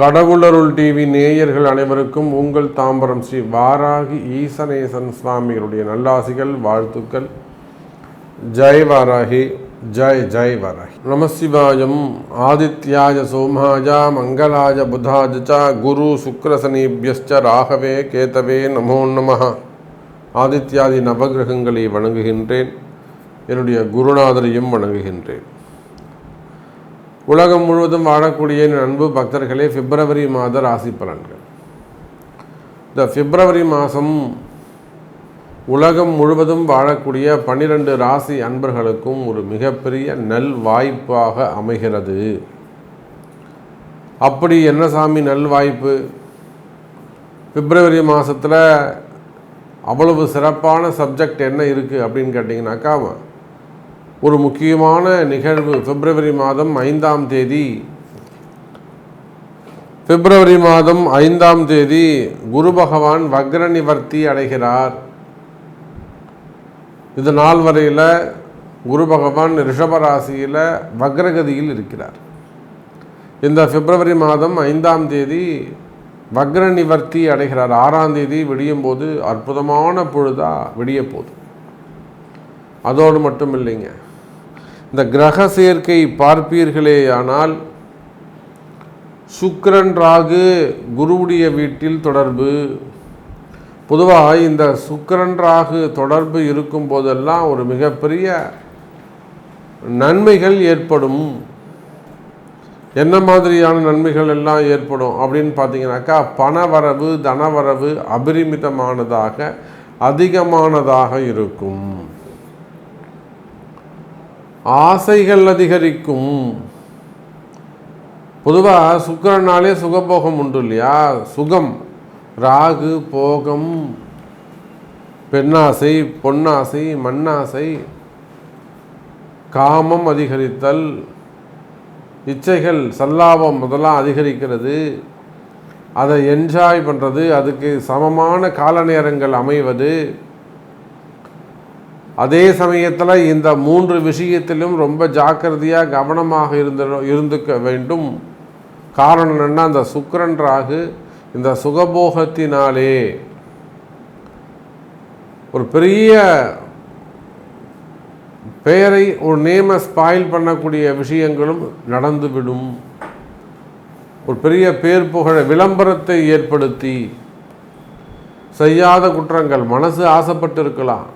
கடவுளருள் TV நேயர்கள் அனைவருக்கும் உங்கள் தாம்பரம் ஸ்ரீ வாராகி ஈசனேசன் சுவாமிகளுடைய நல்லாசிகள் வாழ்த்துக்கள். ஜெய் வாராகி ஜெய் ஜெய் வாராகி. நமசிவாயம் ஆதித்யாய சோமாஜா மங்களாஜ புதாஜ ச குரு சுக்ரசனீபியஸ்ச ராகவே கேதவே நமோ நம ஆதித்யாதி நவகிரகங்களை வணங்குகின்றேன். என்னுடைய குருநாதரையும் வணங்குகின்றேன். உலகம் முழுவதும் வாழக்கூடிய அன்பு பக்தர்களே பிப்ரவரி மாத ராசி பலன்கள். இந்த பிப்ரவரி மாதம் உலகம் முழுவதும் வாழக்கூடிய பன்னிரண்டு ராசி அன்பர்களுக்கும் ஒரு மிகப்பெரிய நல் வாய்ப்பாக அமைகிறது. அப்படி என்ன சாமி நல் வாய்ப்பு? பிப்ரவரி மாதத்தில் அவ்வளவு சிறப்பான சப்ஜெக்ட் என்ன இருக்குது அப்படின்னு கேட்டிங்கனாக்கா ஒரு முக்கியமான நிகழ்வு. பிப்ரவரி மாதம் ஐந்தாம் தேதி. பிப்ரவரி மாதம் ஐந்தாம் தேதி குரு பகவான் வக்ர நிவர்த்தி அடைகிறார். இது நாள் வரையில் குரு பகவான் ரிஷபராசியில் வக்ரகதியில் இருக்கிறார். இந்த பிப்ரவரி மாதம் ஐந்தாம் தேதி வக்ர நிவர்த்தி அடைகிறார். ஆறாம் தேதி விடியும் போது அற்புதமான பொழுதா விடிய போகுது. அதோடு மட்டும் இல்லைங்க. இந்த கிரக சேர்க்கை பார்ப்பீர்களேயானால் சுக்கரன் ராகு குருவுடைய வீட்டில் தொடர்பு. பொதுவாக இந்த சுக்கரன் ராகு தொடர்பு இருக்கும் போதெல்லாம் ஒரு மிகப்பெரிய நன்மைகள் ஏற்படும். என்ன மாதிரியான நன்மைகள் எல்லாம் ஏற்படும் அப்படின்னு பார்த்தீங்கன்னாக்கா பணவரவு தனவரவு அபரிமிதமானதாக அதிகமானதாக இருக்கும். ஆசைகள் அதிகரிக்கும். பொதுவாக சுக்கரனாலே சுகபோகம் உண்டு இல்லையா? சுகம். ராகு போகம் பெண்ணாசை பொன்னாசை மண்ணாசை காமம் அதிகரித்தல் இச்சைகள் சல்லாபம் முதலாம் அதிகரிக்கிறது. அதை என்ஜாய் பண்ணுறது அதுக்கு சமமான கால நேரங்கள் அமைவது. அதே சமயத்தில் இந்த மூன்று விஷயத்திலும் ரொம்ப ஜாக்கிரதையாக கவனமாக இருந்த இருந்துக்க வேண்டும். காரணம் என்னன்னா அந்த சுக்கரன் ராகு இந்த சுகபோகத்தினாலே ஒரு பெரிய பெயரை ஒரு நேமை ஸ்பாயில் பண்ணக்கூடிய விஷயங்களும் நடந்துவிடும். ஒரு பெரிய பேர் புகழ விளம்பரத்தை ஏற்படுத்தி செய்யாத குற்றங்கள் மனசு ஆசைப்பட்டு இருக்கலாம்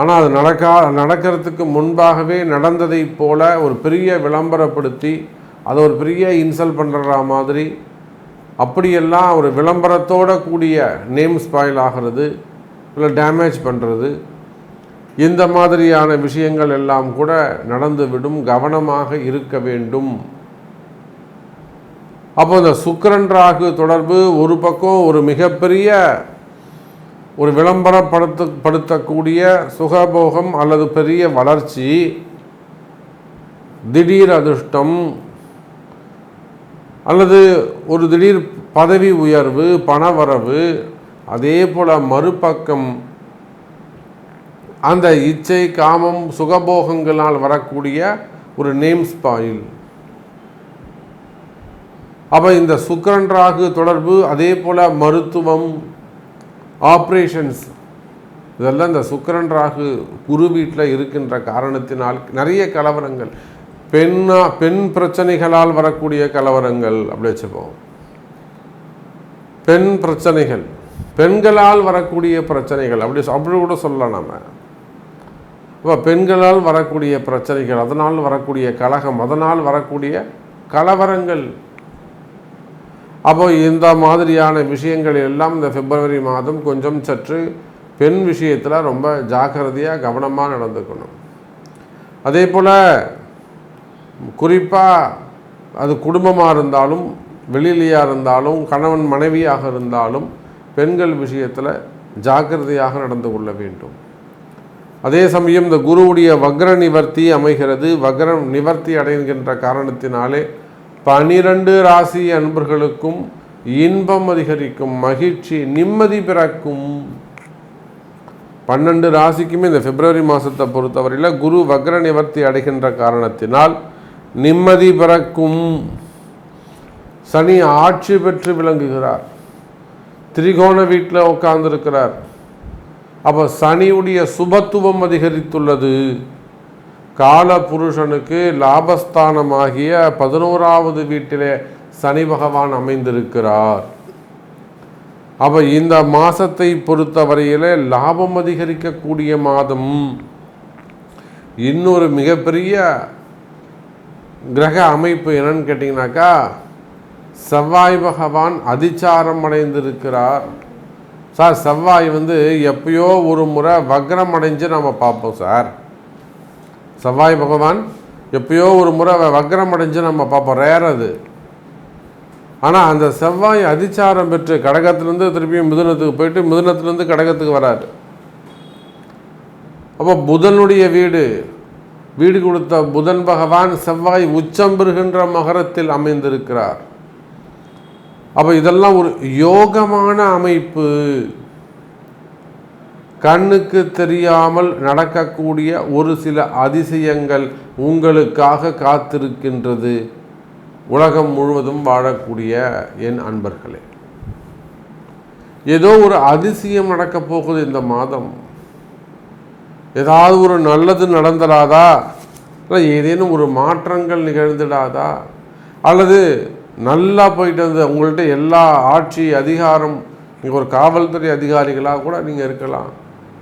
ஆனால் அது நடக்கா நடக்கிறதுக்கு முன்பாகவே நடந்ததை போல ஒரு பெரிய விளம்பரப்படுத்தி அதை ஒரு பெரிய இன்சல்ட் பண்ணுற மாதிரி அப்படியெல்லாம் ஒரு விளம்பரத்தோட கூடிய நேம் ஸ்பாயில் ஆகிறது இல்லை டேமேஜ் பண்ணுறது இந்த மாதிரியான விஷயங்கள் எல்லாம் கூட நடந்துவிடும் கவனமாக இருக்க வேண்டும். அப்போ இந்த சுக்கரன் ராகு தொடர்பு ஒரு பக்கம் ஒரு மிகப்பெரிய ஒரு விளம்பரப்படுத்த படுத்தக்கூடிய சுகபோகம் அல்லது பெரிய வளர்ச்சி திடீர் அதிர்ஷ்டம் அல்லது ஒரு திடீர் பதவி உயர்வு பணவரவு அதே போல் மறுபக்கம் அந்த இச்சை காமம் சுகபோகங்களால் வரக்கூடிய ஒரு நேம் ஸ்பாயில். அப்போ இந்த சுக்கரன் ராகு தொடர்பு அதே போல் மருத்துவம் ஆப்ரேஷன்ஸ். இதெல்லாம் இந்த சுக்கரன் ராகு குரு வீட்டில் இருக்கின்ற காரணத்தினால் நிறைய கலவரங்கள். பெண்ணா பெண் பிரச்சனைகளால் வரக்கூடிய கலவரங்கள் அப்படி வச்சுப்போம். பெண் பிரச்சனைகள் பெண்களால் வரக்கூடிய பிரச்சனைகள் அப்படி அப்படி கூட சொல்லலாம் நம்ம இப்போ பெண்களால் வரக்கூடிய பிரச்சனைகள் அதனால் வரக்கூடிய கலகம் அதனால் வரக்கூடிய கலவரங்கள் அப்போ இந்த மாதிரியான விஷயங்கள் எல்லாம் இந்த பிப்ரவரி மாதம் கொஞ்சம் சற்று பெண் விஷயத்தில் ரொம்ப ஜாக்கிரதையாக கவனமாக நடந்துக்கணும். அதே போல் குறிப்பாக அது குடும்பமாக இருந்தாலும் வெளியிலையாக இருந்தாலும் கணவன் மனைவியாக இருந்தாலும் பெண்கள் விஷயத்தில் ஜாக்கிரதையாக நடந்து கொள்ள வேண்டும். அதே சமயம் இந்த குருவுடைய வக்ர நிவர்த்தி அமைகிறது. வக்ர நிவர்த்தி அடைகின்ற காரணத்தினாலே பனிரெண்டு ராசி அன்பர்களுக்கும் இன்பம் அதிகரிக்கும் மகிழ்ச்சி நிம்மதி பிறக்கும். பன்னெண்டு ராசிக்குமே இந்த பிப்ரவரி மாதத்தை பொறுத்தவரையில் குரு வக்ர நிவர்த்தி அடைகின்ற காரணத்தினால் நிம்மதி பிறக்கும். சனி ஆட்சி பெற்று விளங்குகிறார். திரிகோண வீட்டில் உட்கார்ந்துருக்கிறார். அப்போ சனியுடைய சுபத்துவம் அதிகரித்துள்ளது. கால புருஷனுக்கு லாபஸ்தானமாகிய பதினோராவது வீட்டிலே சனி பகவான் அமைந்திருக்கிறார். அப்போ இந்த மாதத்தை பொறுத்தவரையில் லாபம் அதிகரிக்கக்கூடிய மாதம் இன்னொரு மிகப்பெரிய கிரக அமைப்பு என்னன்னு கேட்டிங்கனாக்கா செவ்வாய் பகவான் அதிச்சாரம் அடைந்திருக்கிறார். சார் செவ்வாய் வந்து எப்பயோ ஒரு முறை வக்ரம் அடைஞ்சு நம்ம பார்ப்போம் சார். செவ்வாய் பகவான் எப்பயோ ஒரு முறை வக்ரம் அடைஞ்சு நம்ம பார்ப்போம். ரேர் அது. ஆனால் அந்த செவ்வாய் அதிச்சாரம் பெற்று கடகத்திலேருந்து திருப்பியும் மிதுனத்துக்கு போயிட்டு மிதுனத்துலேருந்து கடகத்துக்கு வராரு. அப்போ புதனுடைய வீடு வீடு கொடுத்த புதன் பகவான் செவ்வாய் உச்சம் பெறுகின்ற மகரத்தில் அமைந்திருக்கிறார். அப்போ இதெல்லாம் ஒரு யோகமான அமைப்பு. கண்ணுக்கு தெரியாமல் நடக்கக்கூடிய ஒரு சில அதிசயங்கள் உங்களுக்காக காத்திருக்கின்றது. உலகம் முழுவதும் வாழக்கூடிய என் அன்பர்களே ஏதோ ஒரு அதிசயம் நடக்கப் போகுது இந்த மாதம். ஏதாவது ஒரு நல்லது நடந்துடாதா? இல்லை ஏதேனும் ஒரு மாற்றங்கள் நிகழ்ந்துடாதா? அல்லது நல்லா போயிட்டு வந்து உங்கள்கிட்ட எல்லா ஆட்சி அதிகாரம் நீங்கள் ஒரு காவல்துறை அதிகாரிகளாக கூட நீங்கள் இருக்கலாம்.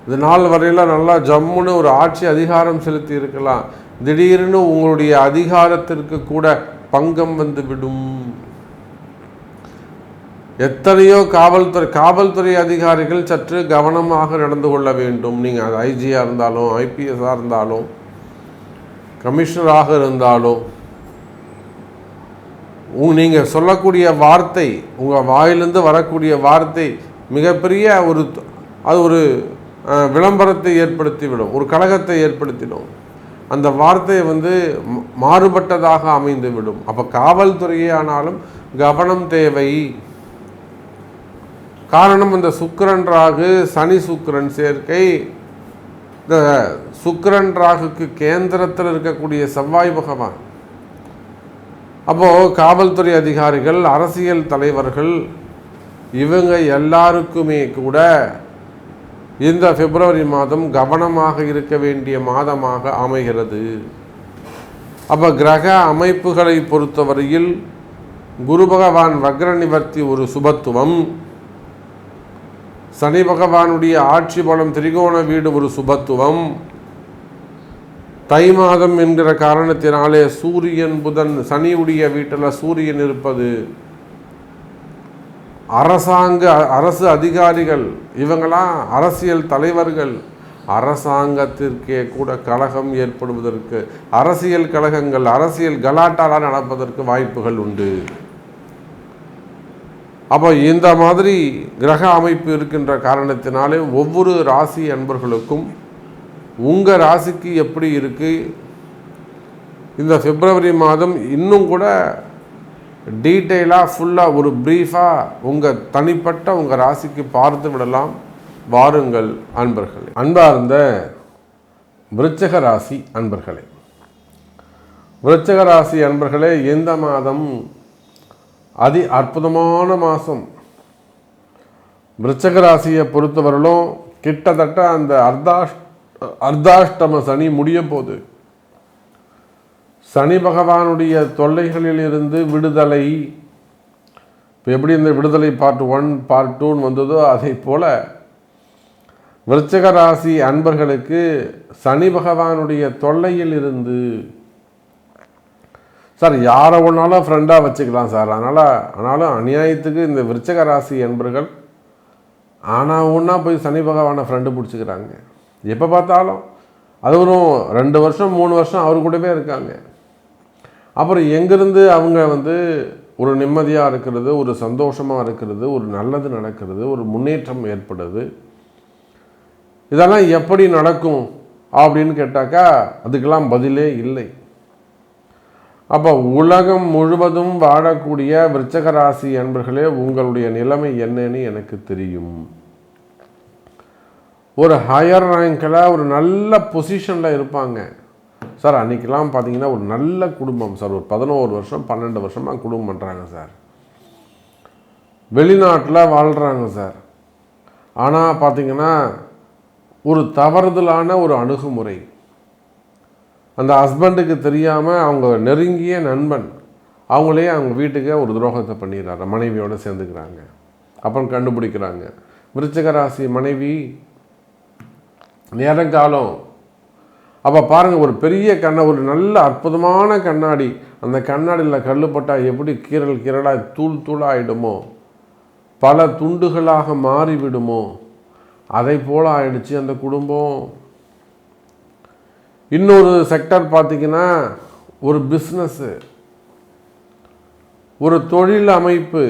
இது நாள் வரையில் நல்லா ஜம்முன்னு ஒரு ஆட்சி அதிகாரம் செலுத்தி இருக்கலாம் திடீர்னு உங்களுடைய அதிகாரத்திற்கு கூட பங்கம் வந்து விடும். எத்தனையோ காவல்துறை காவல்துறை அதிகாரிகள் சற்று கவனமாக நடந்து கொள்ள வேண்டும். நீங்கள் அது ஐஜியாக இருந்தாலும் ஐபிஎஸ்ஸாக இருந்தாலும் கமிஷனராக இருந்தாலும் நீங்கள் சொல்லக்கூடிய வார்த்தை உங்கள் வாயிலிருந்து வரக்கூடிய வார்த்தை மிகப்பெரிய ஒரு அது ஒரு விளம்பரத்தை ஏற்படுத்திவிடும். ஒரு கழகத்தை ஏற்படுத்திடும் அந்த வார்த்தை வந்து மாறுபட்டதாக அமைந்து விடும் அப்போ காவல்துறையே ஆனாலும் கவனம் தேவை. காரணம் இந்த சுக்கரன் ராகு சனி சுக்கரன் சேர்க்கை. இந்த சுக்கரன் ராகுக்கு கேந்திரத்தில் இருக்கக்கூடிய செவ்வாய் பகவான். அப்போது காவல்துறை அதிகாரிகள் அரசியல் தலைவர்கள் இவங்க எல்லாருக்குமே கூட இந்த பிப்ரவரி மாதம் கவனமாக இருக்க வேண்டிய மாதமாக அமைகிறது. அப்போ கிரக அமைப்புகளை பொறுத்தவரையில் குரு பகவான் வக்ர நிவர்த்தி ஒரு சுபத்துவம். சனி பகவானுடைய ஆட்சி பலம் திரிகோண வீடு ஒரு சுபத்துவம். தை மாதம் என்கிற காரணத்தினாலே சூரியன் புதன் சனியுடைய வீட்டில் சூரியன் இருப்பது அரசாங்க அரசு அதிகாரிகள் இவங்களாம் அரசியல் தலைவர்கள். அரசாங்கத்திற்கே கூட கழகம் ஏற்படுவதற்கு அரசியல் கழகங்கள் அரசியல் கலாட்டாலாம் நடப்பதற்கு வாய்ப்புகள் உண்டு. அப்போ இந்த மாதிரி கிரக அமைப்பு இருக்கின்ற காரணத்தினாலே ஒவ்வொரு ராசி அன்பர்களுக்கும் உங்கள் ராசிக்கு எப்படி இருக்குது இந்த பிப்ரவரி மாதம் இன்னும் கூட டீட்டெயிலாக ஃபுல்லாக ஒரு ப்ரீஃபாக உங்கள் தனிப்பட்ட உங்கள் ராசிக்கு பார்த்து விடலாம். வாருங்கள் அன்பர்களே. அன்பார்ந்த விருச்சக ராசி அன்பர்களே. விருச்சக ராசி அன்பர்களே எந்த மாதம் அதி அற்புதமான மாதம் விருச்சக ராசியை பொறுத்தவரையிலும் கிட்டத்தட்ட அந்த அர்தாஷ் அர்தாஷ்டம சனி முடிய போகுது. சனி பகவானுடைய தொல்லைகளில் இருந்து விடுதலை. இப்போ எப்படி இந்த விடுதலை பார்ட் ஒன் பார்ட் டூன்னு வந்ததோ அதை போல் விருச்சக ராசி அன்பர்களுக்கு சனி பகவானுடைய தொல்லையில் இருந்து சார் யாரை ஒன்றாலும் ஃப்ரெண்டாக வச்சுக்கலாம் சார் அதனால் ஆனாலும் அநியாயத்துக்கு இந்த விருச்சக ராசி அன்பர்கள் ஆனால் ஒன்றா போய் சனி பகவானை ஃப்ரெண்டு பிடிச்சிக்கிறாங்க. எப்போ பார்த்தாலும் அது ரெண்டு வருஷம் மூணு வருஷம் அவர் கூடவே இருக்காங்க. அப்புறம் எங்கேருந்து அவங்க வந்து ஒரு நிம்மதியாக இருக்கிறது ஒரு சந்தோஷமாக இருக்கிறது ஒரு நல்லது நடக்கிறது ஒரு முன்னேற்றம் ஏற்படுது. இதெல்லாம் எப்படி நடக்கும் அப்படின்னு கேட்டாக்கா அதுக்கெல்லாம் பதிலே இல்லை. அப்போ உலகம் முழுவதும் வாழக்கூடிய விருச்சக ராசி அன்பர்களே உங்களுடைய நிலைமை என்னன்னு எனக்கு தெரியும். ஒரு ஹையர் ரேங்கில் ஒரு நல்ல பொசிஷனில் இருப்பாங்க. சார் அன்றைக்கெலாம் பார்த்தீங்கன்னா ஒரு நல்ல குடும்பம் சார். ஒரு பதினோரு வருஷம் பன்னெண்டு வருஷமாக குடும்பம் பண்ணுறாங்க சார். வெளிநாட்டில் வாழ்கிறாங்க சார். ஆனால் பார்த்தீங்கன்னா ஒரு தவறுதலான ஒரு அணுகுமுறை. அந்த ஹஸ்பண்டுக்கு தெரியாமல் அவங்க நெருங்கிய நண்பன் அவங்களே அவங்க வீட்டுக்கு ஒரு துரோகத்தை பண்ணிடுறாரு. மனைவியோடு சேர்ந்துக்கிறாங்க. அப்புறம் கண்டுபிடிக்கிறாங்க. விருச்சிக ராசி மனைவி நேரங்காலம் அப்போ பாருங்கள் ஒரு பெரிய கண்ணை ஒரு நல்ல அற்புதமான கண்ணாடி. அந்த கண்ணாடியில் கல்லுப்பட்டால் எப்படி கீரல் கீரலாக தூள் தூளாகிடுமோ பல துண்டுகளாக மாறிவிடுமோ? அதை போல் ஆயிடுச்சு அந்த குடும்பம். இன்னொரு செக்டர் பார்த்திங்கன்னா ஒரு பிஸ்னஸ்ஸு ஒரு தொழில் அமைப்பு.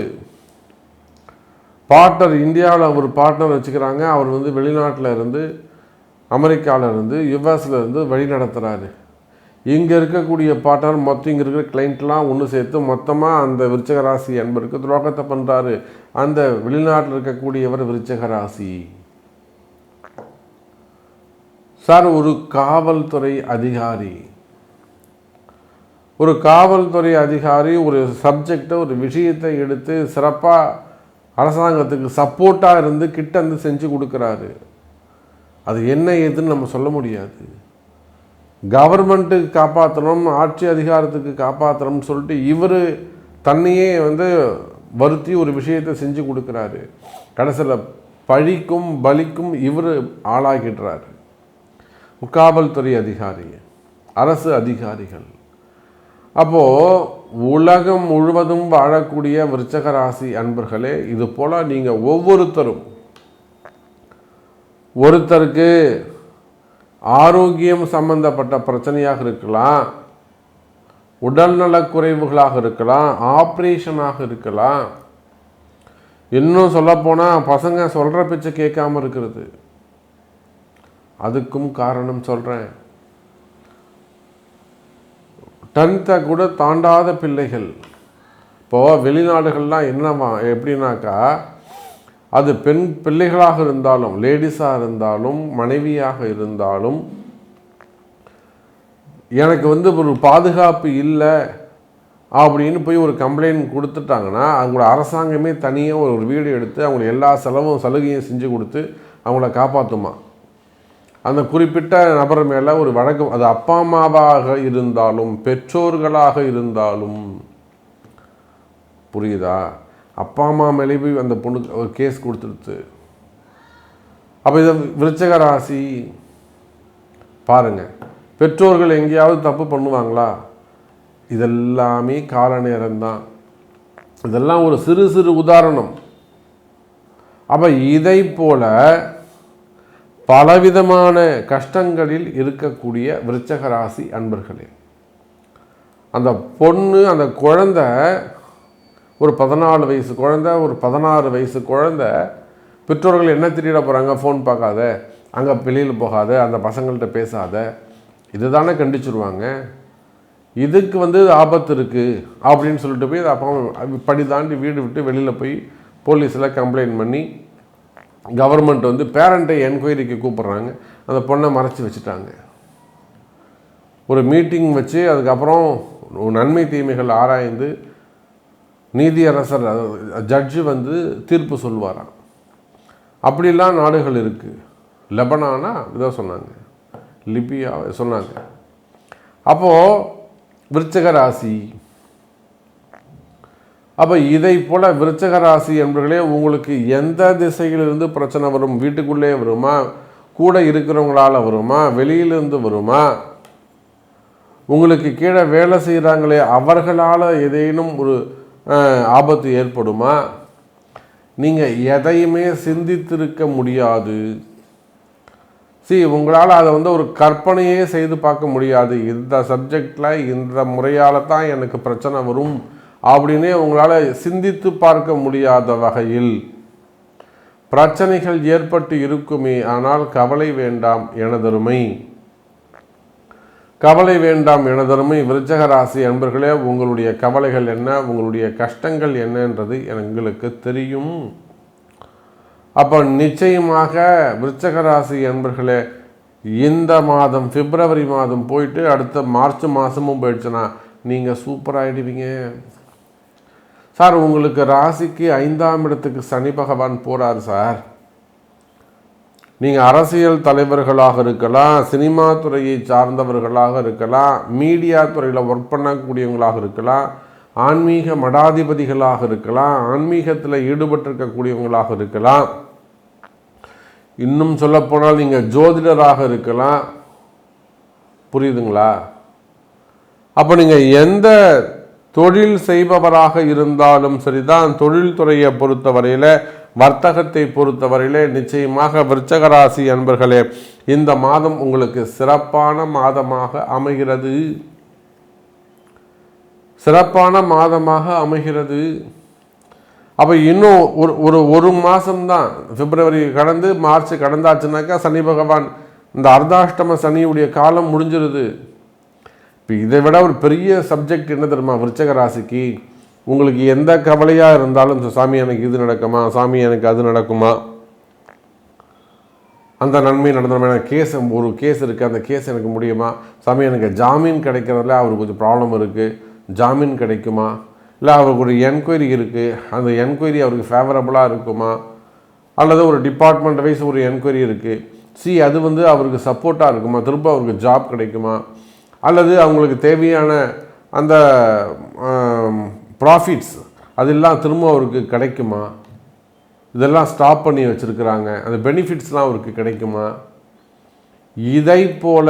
பார்ட்னர் இந்தியாவில் ஒரு பார்ட்னர் வச்சுக்கிறாங்க. அவர் வந்து வெளிநாட்டில் இருந்து அமெரிக்காவிலேருந்து யுஎஸ்லேருந்து வழி நடத்துகிறாரு இங்கே இருக்கக்கூடிய பார்ட்னர் மொத்தம் இங்கே இருக்கிற கிளைண்ட்லாம் ஒன்று சேர்த்து மொத்தமாக அந்த விருச்சக ராசி என்பருக்கு துரோகத்தை பண்ணுறாரு அந்த வெளிநாட்டில் இருக்கக்கூடியவர் விருச்சக ராசி. சார் ஒரு காவல்துறை அதிகாரி. ஒரு காவல்துறை அதிகாரி ஒரு சப்ஜெக்டை ஒரு விஷயத்தை எடுத்து சிறப்பாக அரசாங்கத்துக்கு சப்போர்ட்டாக இருந்து கிட்ட வந்து செஞ்சு கொடுக்குறாரு. அது என்ன ஏதுன்னு நம்ம சொல்ல முடியாது. கவர்மெண்ட்டுக்கு காப்பாற்றணும் ஆட்சி அதிகாரத்துக்கு காப்பாற்றணும்னு சொல்லிட்டு இவர் தன்னையே வந்து வருத்தி ஒரு விஷயத்தை செஞ்சு கொடுக்குறாரு. கடைசியில் பழிக்கும் பலிக்கும் இவர் ஆளாகிடுறாரு. காவல்துறை அதிகாரி அரசு அதிகாரிகள். அப்போது உலகம் முழுவதும் வாழக்கூடிய விருச்சக ராசி அன்பர்களே இது போல் நீங்கள் ஒவ்வொருத்தரும் ஒருத்தருக்கு ஆரோக்கியம் சம்பந்தப்பட்ட பிரச்சனையாக இருக்கலாம் உடல்நலக் குறைவுகளாக இருக்கலாம் ஆப்ரேஷனாக இருக்கலாம். இன்னும் சொல்லப்போனால் பசங்க சொல்கிற பேச்சை கேட்காம இருக்கிறது. அதுக்கும் காரணம் சொல்கிறேன் டென்த்தை கூட தாண்டாத பிள்ளைகள். இப்போது வெளிநாடுகள்லாம் என்னவா எப்படின்னாக்கா அது பெண் பிள்ளைகளாக இருந்தாலும் லேடிஸாக இருந்தாலும் மனைவியாக இருந்தாலும் எனக்கு வந்து ஒரு பாதுகாப்பு இல்லை அப்படின்னு போய் ஒரு கம்ப்ளைண்ட் கொடுத்துட்டாங்கன்னா அவங்களோட அரசாங்கமே தனியாக ஒரு வீடு எடுத்து அவங்களுக்கு எல்லா செலவும் சலுகையும் செஞ்சு கொடுத்து அவங்கள காப்பாற்றுமா அந்த குறிப்பிட்ட நபர் மேலே ஒரு வழக்கு அது அப்பா அம்மாவாக இருந்தாலும் பெற்றோர்களாக இருந்தாலும் புரியுதா? அப்பா அம்மா மேலே போய் அந்த பொண்ணுக்கு ஒரு கேஸ் கொடுத்துருச்சு அப்போ இதை விருச்சக ராசி பாருங்கள் பெற்றோர்கள் எங்கேயாவது தப்பு பண்ணுவாங்களா? இதெல்லாமே கால நேரம்தான். இதெல்லாம் ஒரு சிறு சிறு உதாரணம். அப்போ இதை போல பலவிதமான கஷ்டங்களில் இருக்கக்கூடிய விருச்சக ராசி அன்பர்களே அந்த பொண்ணு அந்த குழந்த ஒரு பதினாலு வயசு குழந்த ஒரு பதினாறு வயசு குழந்த பெற்றோர்கள் என்ன திடீர போகிறாங்க ஃபோன் பார்க்காத. அங்கே வெளியில் போகாத. அந்த பசங்கள்கிட்ட பேசாத. இது தானே கண்டிச்சிருவாங்க. இதுக்கு வந்து ஆபத்து இருக்குது அப்படின்னு சொல்லிட்டு போய் அப்பா படி தாண்டி வீடு விட்டு வெளியில் போய் போலீஸில் கம்ப்ளைண்ட் பண்ணி கவர்மெண்ட் வந்து பேரண்ட்டை என்கொயரிக்கு கூப்பிட்றாங்க. அந்த பொண்ணை மறைச்சி வச்சுட்டாங்க. ஒரு மீட்டிங் வச்சு அதுக்கப்புறம் நன்மை தீமைகள் ஆராய்ந்து நீதியரசர் ஜட்ஜு வந்து தீர்ப்பு சொல்வாராம். அப்படிலாம் நாடுகள் இருக்குது லெபனானா இதை சொன்னாங்க. லிபியா சொன்னாங்க. அப்போது விருச்சக ராசி. அப்போ இதை போல் விருச்சக ராசி என்பர்களே உங்களுக்கு எந்த திசையிலிருந்து பிரச்சனை வரும்? வீட்டுக்குள்ளே வருமா? கூட இருக்கிறவங்களால் வருமா? வெளியிலிருந்து வருமா? உங்களுக்கு கீழே வேலை செய்கிறாங்களே அவர்களால் ஏதேனும் ஒரு ஆபத்து ஏற்படுமா? நீங்கள் எதையுமே சிந்தித்திருக்க முடியாது. சி உங்களால் அதை வந்து ஒரு கற்பனையே செய்து பார்க்க முடியாது. இந்த சப்ஜெக்டில் இந்த முறையால் தான் எனக்கு பிரச்சனை வரும் அப்படின்னே உங்களால் சிந்தித்து பார்க்க முடியாத வகையில் பிரச்சனைகள் ஏற்பட்டு இருக்குமே ஆனால் கவலை வேண்டாம் எனதருமை. கவலை வேண்டாம் எனதருமை விருச்சக ராசி அன்பர்களே உங்களுடைய கவலைகள் என்ன உங்களுடைய கஷ்டங்கள் என்னன்றது எங்களுக்கு தெரியும். அப்போ நிச்சயமாக விருச்சக ராசி அன்பர்களே இந்த மாதம் பிப்ரவரி மாதம் போயிட்டு அடுத்த மார்ச் மாதமும் போயிடுச்சுன்னா நீங்கள் சூப்பராகிடுவீங்க சார் உங்களுக்கு ராசிக்கு ஐந்தாம் இடத்துக்கு சனி பகவான் போறார் சார். நீங்கள் அரசியல் தலைவர்களாக இருக்கலாம் சினிமா துறையை சார்ந்தவர்களாக இருக்கலாம் மீடியா துறையில் ஒர்க் பண்ணக்கூடியவங்களாக இருக்கலாம் ஆன்மீக மடாதிபதிகளாக இருக்கலாம் ஆன்மீகத்தில் ஈடுபட்டிருக்கக்கூடியவங்களாக இருக்கலாம். இன்னும் சொல்லப்போனால் நீங்கள் ஜோதிடராக இருக்கலாம். புரியுதுங்களா? அப்போ நீங்கள் எந்த தொழில் செய்பவராக இருந்தாலும் சரிதான் தொழில்துறையை பொறுத்தவரையில் வர்த்தகத்தை பொறுத்தவரையிலே நிச்சயமாக விருச்சகராசி அன்பர்களே இந்த மாதம் உங்களுக்கு சிறப்பான மாதமாக அமைகிறது. சிறப்பான மாதமாக அமைகிறது. அப்போ இன்னும் ஒரு ஒரு ஒரு மாதம்தான் பிப்ரவரி கடந்து மார்ச் கடந்தாச்சுனாக்கா சனி பகவான் இந்த அர்த்தாஷ்டம சனியுடைய காலம் முடிஞ்சிருது. இப்போ இதை விட ஒரு பெரிய சப்ஜெக்ட் என்ன தெரியுமா விருச்சக ராசிக்கு? உங்களுக்கு எந்த கவலையாக இருந்தாலும் சாமி எனக்கு இது நடக்குமா சாமி எனக்கு அது நடக்குமா? அந்த நன்மை நடந்தோம் எனக்கு கேஸ் ஒரு கேஸ் இருக்குது அந்த கேஸ் எனக்கு முடியுமா? சாமி எனக்கு ஜாமீன் கிடைக்கிறதுல அவருக்கு கொஞ்சம் ப்ராப்ளம் இருக்குது ஜாமீன் கிடைக்குமா? இல்லை அவருக்கு ஒரு என்கொயரி இருக்குது அந்த என்கொயரி அவருக்கு ஃபேவரபுளாக இருக்குமா? அல்லது ஒரு டிபார்ட்மெண்ட் வைஸ் ஒரு என்கொயரி இருக்குது சி அது வந்து அவருக்கு சப்போர்ட்டாக இருக்குமா? திரும்ப அவருக்கு ஜாப் கிடைக்குமா? அல்லது அவங்களுக்கு தேவையான அந்த ப்ராஃபிட்ஸ் அதெல்லாம் திரும்ப அவருக்கு கிடைக்குமா? இதெல்லாம் ஸ்டாப் பண்ணி வச்சுருக்கிறாங்க. அந்த பெனிஃபிட்ஸ்லாம் அவருக்கு கிடைக்குமா? இதை போல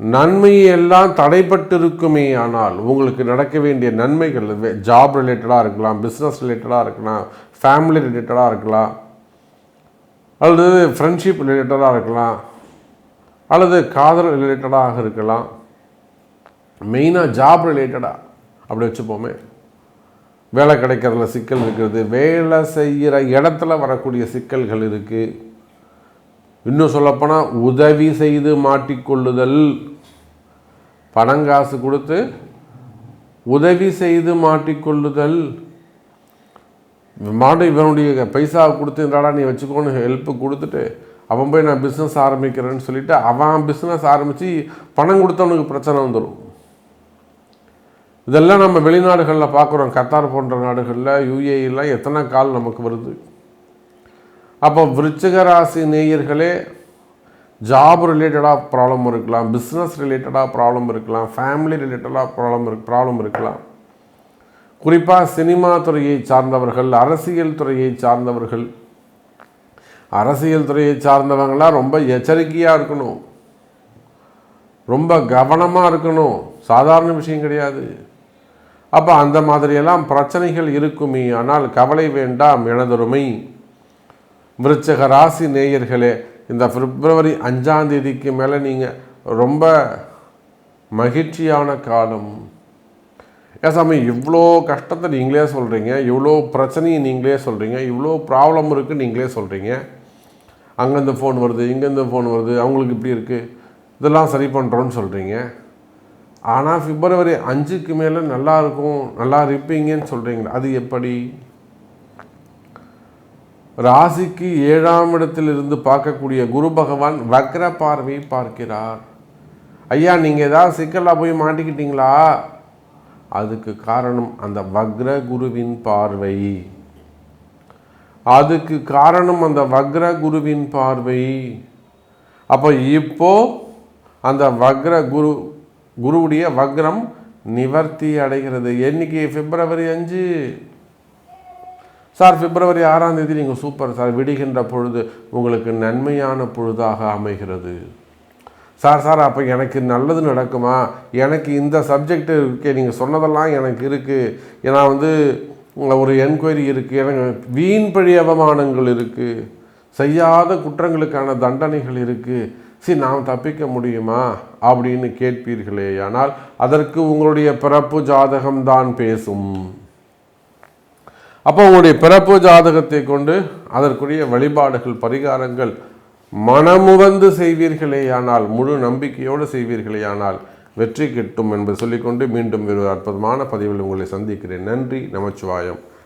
நன்மையெல்லாம் தடைப்பட்டிருக்குமே ஆனால் உங்களுக்கு நடக்க வேண்டிய நன்மைகள் ஜாப் ரிலேட்டடாக இருக்கலாம் பிஸ்னஸ் ரிலேட்டடாக இருக்கலாம் ஃபேமிலி ரிலேட்டடாக இருக்கலாம் அல்லது ஃப்ரெண்ட்ஷிப் ரிலேட்டடாக இருக்கலாம் அல்லது காதல் ரிலேட்டடாக இருக்கலாம். மெயினாக ஜாப் ரிலேட்டடாக அப்படி வச்சுப்போமே. வேலை கிடைக்கிறதுல சிக்கல் இருக்கிறது வேலை செய்கிற இடத்துல வரக்கூடிய சிக்கல்கள் இருக்குது இன்னும் சொல்லப்போனால் உதவி செய்து மாட்டிக்கொள்ளுதல். பணங்காசு கொடுத்து உதவி செய்து மாட்டிக்கொள்ளுதல். மாடு இவனுடைய பைசா கொடுத்து இந்தாடா நீ வச்சுக்கோன்னு ஹெல்ப்பு கொடுத்துட்டு அவன் போய் நான் பிஸ்னஸ் ஆரம்பிக்கிறேன்னு சொல்லிட்டு அவன் பிஸ்னஸ் ஆரம்பித்து பணம் கொடுத்தவனுக்கு பிரச்சனை வந்துடும் இதெல்லாம் நம்ம வெளிநாடுகளில் பார்க்குறோம். கத்தார் போன்ற நாடுகளில் யூஏஇலாம் எத்தனை கால் நமக்கு வருது. அப்போ விருச்சிக ராசி நேயர்களே ஜாப் ரிலேட்டடாக ப்ராப்ளம் இருக்கலாம். பிஸ்னஸ் ரிலேட்டடாக ப்ராப்ளம் இருக்கலாம். ஃபேமிலி ரிலேட்டடாக ப்ராப்ளம் இரு ப்ராப்ளம் இருக்கலாம். குறிப்பாக சினிமா துறையை சார்ந்தவர்கள் அரசியல் துறையை சார்ந்தவர்கள். அரசியல் துறையை சார்ந்தவங்களாம் ரொம்ப எச்சரிக்கையாக இருக்கணும். ரொம்ப கவனமாக இருக்கணும். சாதாரண விஷயம் கிடையாது. அப்போ அந்த மாதிரியெல்லாம் பிரச்சனைகள் இருக்குமே. ஆனால் கவலை வேண்டாம் எனதொருமை. விருச்சக ராசி நேயர்களே இந்த பிப்ரவரி அஞ்சாம் தேதிக்கு மேலே நீங்கள் ரொம்ப மகிழ்ச்சியான காலம். ஏன் சாமி இவ்வளோ கஷ்டத்தை நீங்களே சொல்கிறீங்க இவ்வளோ பிரச்சனையை நீங்களே சொல்கிறீங்க இவ்வளோ ப்ராப்ளம் இருக்குது நீங்களே சொல்கிறீங்க அங்கேருந்து ஃபோன் வருது இங்கேருந்து ஃபோன் வருது அவங்களுக்கு இப்படி இருக்குது இதெல்லாம் சரி பண்ணுறோன்னு சொல்கிறீங்க ஆனால் பிப்ரவரி அஞ்சுக்கு மேலே நல்லா இருக்கும் நல்லா இருப்பீங்கன்னு சொல்கிறீங்களா அது எப்படி? ராசிக்கு ஏழாம் இடத்திலிருந்து பார்க்கக்கூடிய குரு பகவான் வக்ர பார்வை பார்க்கிறார். ஐயா நீங்கள் ஏதாவது சிக்கலாக போய் மாட்டிக்கிட்டீங்களா? அதுக்கு காரணம் அந்த வக்ர குருவின் பார்வை. அதுக்கு காரணம் அந்த வக்ர குருவின் பார்வை. அப்போ இப்போ அந்த வக்ர குரு குருவுடைய வக்ரம் நிவர்த்தி அடைகிறது. என்னைக்கு? பிப்ரவரி அஞ்சு. சார் பிப்ரவரி ஆறாம் தேதி நீங்கள் சூப்பர் சார். விடுகின்ற பொழுது உங்களுக்கு நன்மையான பொழுதாக அமைகிறது. சார் சார் அப்போ எனக்கு நல்லது நடக்குமா? எனக்கு இந்த சப்ஜெக்ட் இருக்கே நீங்கள் சொன்னதெல்லாம் எனக்கு இருக்குது ஏன்னா வந்து ஒரு என்கொயரி இருக்குது எனக்கு வீண் பழி அவமானங்கள் இருக்குது செய்யாத குற்றங்களுக்கான தண்டனைகள் இருக்குது சரி நாம் தப்பிக்க முடியுமா? அப்படின்னு கேட்பீர்களேயானால் அதற்கு உங்களுடைய பிறப்பு ஜாதகம்தான் பேசும். அப்போ உங்களுடைய பிறப்பு ஜாதகத்தை கொண்டு அதற்குரிய வழிபாடுகள் பரிகாரங்கள் மனமுவந்து செய்வீர்களேயானால் முழு நம்பிக்கையோடு செய்வீர்களேயானால் வெற்றி கிட்டும் என்பது சொல்லிக்கொண்டு மீண்டும் ஒரு அற்புதமான பதிவில் உங்களை சந்திக்கிறேன். நன்றி நமச்சிவாயம்.